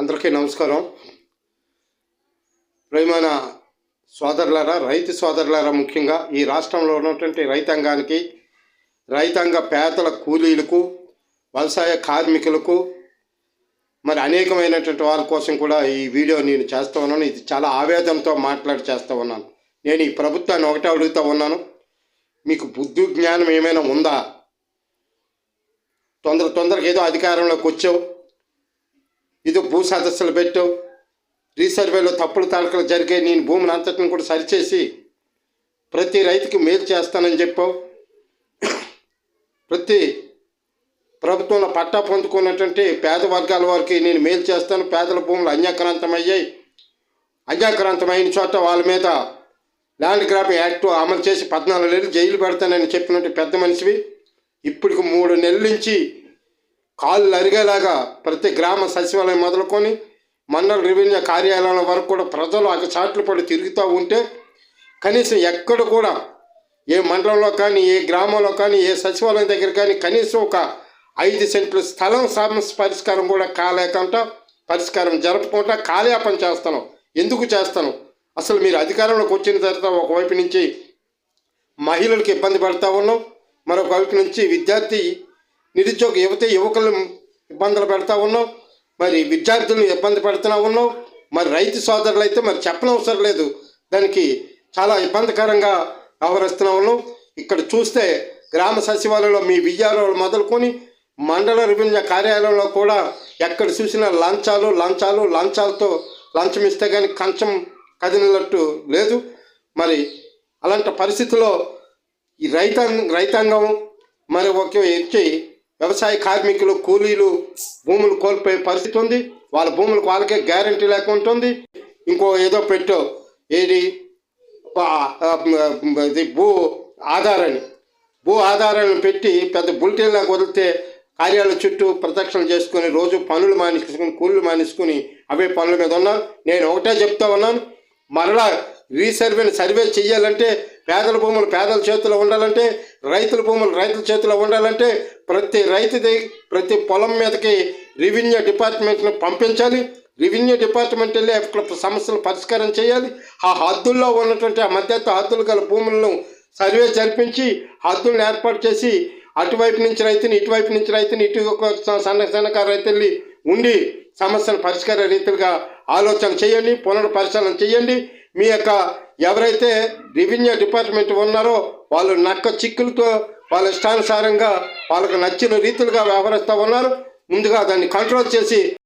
అందరికీ నమస్కారం. ప్రియమైన సోదరులారా రైతు సోదరులారా ముఖ్యంగా ఈ రాష్ట్రంలో ఉన్నటువంటి రైతాంగానికి రైతాంగ పేదల కూలీలకు వ్యవసాయ కార్మికులకు మరి అనేకమైనటువంటి వారి కోసం కూడా ఈ వీడియో నేను చేస్తూ ఉన్నాను. ఇది చాలా ఆవేదనతో మాట్లాడి చేస్తూ ఉన్నాను. నేను ఈ ప్రభుత్వాన్ని ఒకటే అడుగుతూ ఉన్నాను. మీకు బుద్ధి జ్ఞానం ఏమైనా ఉందా? తొందర తొందరగా ఏదో అధికారంలోకి వచ్చావు. ఇది భూ సదస్సులు పెట్టావు రీసర్వేలో తప్పులు తడకలు జరిగే నేను భూమిని అంతటిని కూడా సరిచేసి ప్రతి రైతుకి మేలు చేస్తానని చెప్పావు ప్రతి ప్రభుత్వంలో పట్టా పొందుకున్నటువంటి పేద వర్గాల వారికి నేను మేలు చేస్తాను. పేదల భూములు అన్యాక్రాంతమయ్యాయి. అన్యాక్రాంతమైన చోట వాళ్ళ మీద ల్యాండ్ గ్రాప్ యాక్ట్ అమలు చేసి పద్నాలుగు నెలలు జైలు పెడతానని చెప్పినట్టు పెద్ద మనిషివి. ఇప్పటికి మూడు నెలల నుంచి కాళ్ళు అరిగేలాగా ప్రతి గ్రామ సచివాలయం మొదలుకొని మండల రెవెన్యూ కార్యాలయాల వరకు కూడా ప్రజలు అగచాట్లు పడి తిరుగుతూ ఉంటే కనీసం ఎక్కడ కూడా ఏ మండలంలో కానీ ఏ గ్రామంలో కానీ ఏ సచివాలయం దగ్గర కానీ కనీసం ఒక ఐదు సెంట్ల స్థలం సమస్య పరిష్కారం కూడా కాలేకుండా పరిష్కారం జరపకుండా కాలయాపన చేస్తాను ఎందుకు చేస్తాను అసలు మీరు అధికారంలోకి వచ్చిన తర్వాత ఒకవైపు నుంచి మహిళలకు ఇబ్బంది పడతా ఉన్నాం మరొక వైపు నుంచి విద్యార్థి నిరుద్యోగ యువత యువకులను ఇబ్బందులు పెడతా ఉన్నాం. మరి విద్యార్థులను ఇబ్బంది పెడుతూ ఉన్నాం. మరి రైతు సోదరులు అయితే మరి చెప్పనవసరం లేదు. దానికి చాలా ఇబ్బందికరంగా వ్యవహరిస్తూ ఉన్నాం. ఇక్కడ చూస్తే గ్రామ సచివాలయంలో మీ విజయాలు మొదలుకొని మండల రెవెన్యూ కార్యాలయంలో కూడా ఎక్కడ చూసినా లంచాలు లంచాలు లంచాలతో లంచం ఇస్తే కానీ కంచం కదిలినట్టు లేదు. మరి అలాంటి పరిస్థితుల్లో ఈ రైతాంగం రైతాంగం మరి ఒక వచ్చి వ్యవసాయ కార్మికులు కూలీలు భూములు కోల్పోయే పరిస్థితి ఉంది. వాళ్ళ భూములకు వాళ్ళకే గ్యారంటీ లేకుంటుంది ఇంకో ఏదో పెట్టో. ఏది? ఇది భూ ఆధారాన్ని భూ ఆధారాలను పెట్టి పెద్ద బులెటిన్లాగా వదిలితే కార్యాలయ చుట్టూ ప్రదక్షిణ చేసుకుని రోజు పనులు మానేసుకుని కూలీలు మానేసుకుని అవే పనుల మీద ఉన్నాను నేను ఒకటే చెప్తా ఉన్నాను. మరలా రీసర్వేని సర్వే చేయాలంటే పేదల భూములు పేదల చేతిలో ఉండాలంటే రైతుల భూములు రైతుల చేతిలో ఉండాలంటే ప్రతి రైతుది ప్రతి పొలం మీదకి రెవెన్యూ డిపార్ట్మెంట్ను పంపించాలి. రెవెన్యూ డిపార్ట్మెంట్ వెళ్ళి సమస్యలు పరిష్కారం చేయాలి. ఆ హద్దుల్లో ఉన్నటువంటి ఆ మధ్యత్వ హద్దులు గల భూములను సర్వే జరిపించి హద్దులను ఏర్పాటు చేసి అటువైపు నుంచి రైతుని ఇటువైపు నుంచి రైతుని ఇటు సన్న సన్నకారు రైతుల్ని ఉండి సమస్యను పరిష్కార రీతిగా ఆలోచన చేయండి పునర్పరిశీలన చేయండి. మీ యొక్క ఎవరైతే రెవెన్యూ డిపార్ట్మెంట్ ఉన్నారో వాళ్ళు నక్క చిక్కులతో వాళ్ళ ఇష్టానుసారంగా వాళ్ళకు నచ్చిన రీతులుగా వ్యవహరిస్తూ ఉన్నారు. ముందుగా దాన్ని కంట్రోల్ చేసి